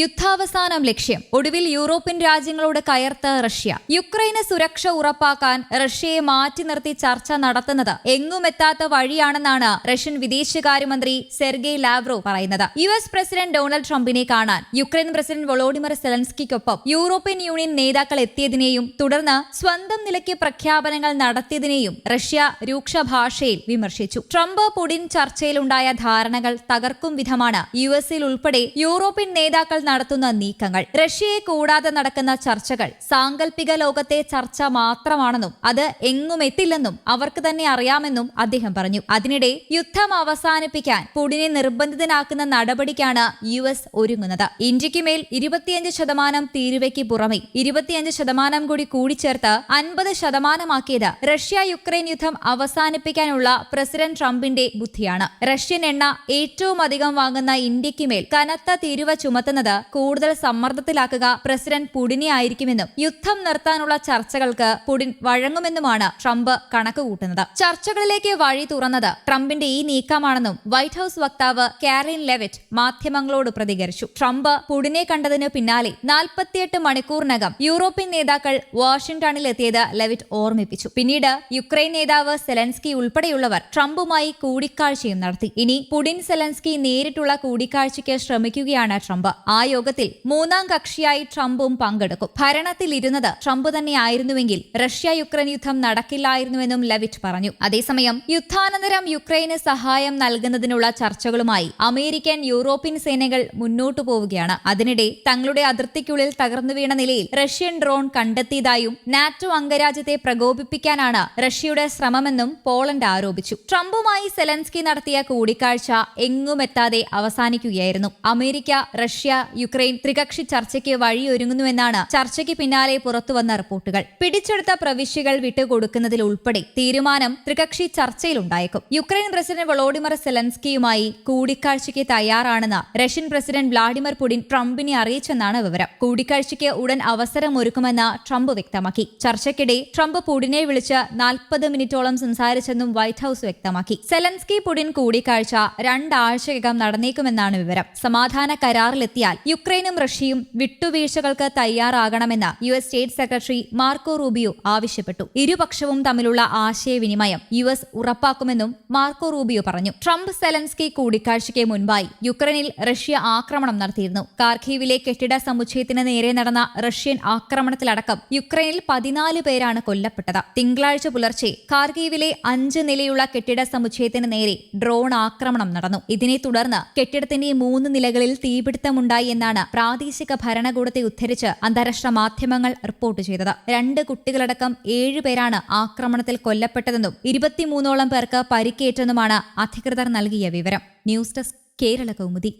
യുദ്ധാവസാനം ലക്ഷ്യം. ഒടുവിൽ European രാജ്യങ്ങളോട് കയർത്ത് Russia. യുക്രൈന് സുരക്ഷ ഉറപ്പാക്കാൻ റഷ്യയെ മാറ്റി നിർത്തി ചർച്ച നടത്തുന്നത് എങ്ങുമെത്താത്ത വഴിയാണെന്നാണ് റഷ്യൻ വിദേശകാര്യമന്ത്രി സെർഗെയ് ലാവ്രോ പറയുന്നത്. യു എസ് പ്രസിഡന്റ് ഡൊണാൾഡ് ട്രംപിനെ കാണാൻ യുക്രൈൻ പ്രസിഡന്റ് വൊളോഡിമർ സെലൻസ്കിക്കൊപ്പം യൂറോപ്യൻ യൂണിയൻ നേതാക്കൾ എത്തിയതിനെയും തുടർന്ന് സ്വന്തം നിലയ്ക്ക് പ്രഖ്യാപനങ്ങൾ നടത്തിയതിനെയും റഷ്യ രൂക്ഷ ഭാഷയിൽ വിമർശിച്ചു. ട്രംപ് പുടിൻ ചർച്ചയിലുണ്ടായ ധാരണകൾ തകർക്കും വിധമാണ് യു എസിൽ ഉൾപ്പെടെ യൂറോപ്യൻ നേതാക്കൾ നടത്തുന്ന നീക്കങ്ങൾ. റഷ്യയെ കൂടാതെ നടക്കുന്ന ചർച്ചകൾ സാങ്കല്പിക ലോകത്തെ ചർച്ച മാത്രമാണെന്നും അത് എങ്ങും എത്തില്ലെന്നും അവർക്ക് തന്നെ അറിയാമെന്നും അദ്ദേഹം പറഞ്ഞു. അതിനിടെ യുദ്ധം അവസാനിപ്പിക്കാൻ പുടിനെ നിർബന്ധിതനാക്കുന്ന നടപടിക്കാണ് യു എസ് ഒരുങ്ങുന്നത്. ഇന്ത്യയ്ക്ക് മേൽ ഇരുപത്തിയഞ്ച് ശതമാനം തീരുവയ്ക്ക് പുറമെ ഇരുപത്തിയഞ്ച് ശതമാനം കൂടി കൂടിച്ചേർത്ത് അൻപത് ശതമാനമാക്കിയത് റഷ്യ യുക്രൈൻ യുദ്ധം അവസാനിപ്പിക്കാനുള്ള പ്രസിഡന്റ് ട്രംപിന്റെ ബുദ്ധിയാണ്. റഷ്യൻ എണ്ണ ഏറ്റവും അധികം വാങ്ങുന്ന ഇന്ത്യയ്ക്ക് മേൽ കനത്ത തീരുവ ചുമത്തുന്നത് കൂടുതൽ സമ്മർദ്ദത്തിലാക്കുക പ്രസിഡന്റ് പുടിനെ ആയിരിക്കുമെന്നും യുദ്ധം നിർത്താനുള്ള ചർച്ചകൾക്ക് പുടിൻ വഴങ്ങുമെന്നുമാണ് ട്രംപ് കണക്കുകൂട്ടുന്നത്. ചർച്ചകളിലേക്ക് വഴി തുറന്നത് ട്രംപിന്റെ ഈ നീക്കമാണെന്നും വൈറ്റ് ഹൌസ് വക്താവ് കാരിൻ ലെവിറ്റ് മാധ്യമങ്ങളോട് പ്രതികരിച്ചു. ട്രംപ് പുടിനെ കണ്ടതിനു പിന്നാലെ നാൽപ്പത്തിയെട്ട് മണിക്കൂറിനകം യൂറോപ്യൻ നേതാക്കൾ വാഷിംഗ്ടണിൽ എത്തിയത് ലെവിറ്റ് ഓർമ്മിപ്പിച്ചു. പിന്നീട് യുക്രൈൻ നേതാവ് സെലൻസ്കി ഉൾപ്പെടെയുള്ളവർ ട്രംപുമായി കൂടിക്കാഴ്ചയും നടത്തി. ഇനി പുടിൻ സെലൻസ്കി നേരിട്ടുള്ള കൂടിക്കാഴ്ചയ്ക്ക് ശ്രമിക്കുകയാണ് ട്രംപ്. ആ യോഗത്തിൽ മൂന്നാം കക്ഷിയായി ട്രംപും പങ്കെടുക്കും. ഭരണത്തിലിരുന്നത് ട്രംപ് തന്നെയായിരുന്നുവെങ്കിൽ റഷ്യ യുക്രൈൻ യുദ്ധം നടക്കില്ലായിരുന്നുവെന്നും ലവിറ്റ് പറഞ്ഞു. അതേസമയം യുദ്ധാനന്തരം യുക്രൈന് സഹായം നൽകുന്നതിനുള്ള ചർച്ചകളുമായി അമേരിക്കൻ യൂറോപ്യൻ സേനകൾ മുന്നോട്ടു പോവുകയാണ്. അതിനിടെ തങ്ങളുടെ അതിർത്തിക്കുള്ളിൽ തകർന്നു വീണ നിലയിൽ റഷ്യൻ ഡ്രോൺ കണ്ടെത്തിയതായും നാറ്റോ അംഗരാജ്യത്തെ പ്രകോപിപ്പിക്കാനാണ് റഷ്യയുടെ ശ്രമമെന്നും പോളണ്ട് ആരോപിച്ചു. ട്രംപുമായി സെലൻസ്കി നടത്തിയ കൂടിക്കാഴ്ച എങ്ങുമെത്താതെ അവസാനിക്കുകയായിരുന്നു. അമേരിക്ക റഷ്യ യുക്രൈൻ ത്രികക്ഷി ചർച്ചയ്ക്ക് വഴിയൊരുങ്ങുന്നുവെന്നാണ് ചർച്ചയ്ക്ക് പിന്നാലെ പുറത്തുവന്ന റിപ്പോർട്ടുകൾ. പിടിച്ചെടുത്ത പ്രവിശ്യകൾ വിട്ടുകൊടുക്കുന്നതിൽ ഉൾപ്പെടെ തീരുമാനം ത്രികക്ഷി ചർച്ചയിലുണ്ടായേക്കും. യുക്രൈൻ പ്രസിഡന്റ് വളോഡിമർ സെലൻസ്കിയുമായി കൂടിക്കാഴ്ചയ്ക്ക് തയ്യാറാണെന്ന് റഷ്യൻ പ്രസിഡന്റ് വ്ളാഡിമിർ പുടിൻ ട്രംപിനെ അറിയിച്ചെന്നാണ് വിവരം. കൂടിക്കാഴ്ചയ്ക്ക് ഉടൻ അവസരമൊരുക്കുമെന്ന് ട്രംപ് വ്യക്തമാക്കി. ചർച്ചയ്ക്കിടെ ട്രംപ് പുടിനെ വിളിച്ച് നാൽപ്പത് മിനിറ്റോളം സംസാരിച്ചെന്നും വൈറ്റ് ഹൌസ് വ്യക്തമാക്കി. സെലൻസ്കി പുടിൻ കൂടിക്കാഴ്ച രണ്ടാഴ്ചയ്ക്കകം നടന്നേക്കുമെന്നാണ് വിവരം. സമാധാന കരാറിലെത്തിയാൽ യുക്രൈനും റഷ്യയും വിട്ടുവീഴ്ചകൾക്ക് തയ്യാറാകണമെന്ന് U S state secretary Marco Rubio ആവശ്യപ്പെട്ടു. ഇരുപക്ഷവും തമ്മിലുള്ള ആശയവിനിമയം യു എസ് ഉറപ്പാക്കുമെന്നും മാർക്കോ റൂബിയോ പറഞ്ഞു. ട്രംപ് സെലൻസ്കി കൂടിക്കാഴ്ചയ്ക്ക് മുൻപായി യുക്രൈനിൽ റഷ്യ ആക്രമണം നടത്തിയിരുന്നു. കാർഖീവിലെ കെട്ടിട സമുച്ചയത്തിന് നേരെ നടന്ന റഷ്യൻ ആക്രമണത്തിലടക്കം യുക്രൈനിൽ പതിനാല് പേരാണ് കൊല്ലപ്പെട്ടത്. തിങ്കളാഴ്ച പുലർച്ചെ കാർഗീവിലെ അഞ്ച് നിലയുള്ള കെട്ടിട സമുച്ചയത്തിന് നേരെ ഡ്രോൺ ആക്രമണം നടന്നു. ഇതിനെ തുടർന്ന് കെട്ടിടത്തിന്റെ മൂന്ന് നിലകളിൽ തീപിടുത്തമുണ്ടായി എന്നാണ് പ്രാദേശിക ഭരണകൂടത്തെ ഉദ്ധരിച്ച് അന്താരാഷ്ട്ര മാധ്യമങ്ങൾ റിപ്പോർട്ട് ചെയ്തത്. രണ്ട് കുട്ടികളടക്കം ഏഴുപേരാണ് ആക്രമണത്തിൽ കൊല്ലപ്പെട്ടതെന്നും ഇരുപത്തിമൂന്നോളം പേർക്ക് പരിക്കേറ്റെന്നുമാണ് അധികൃതർ നൽകിയ വിവരം. News desk Kerala Kaumudi.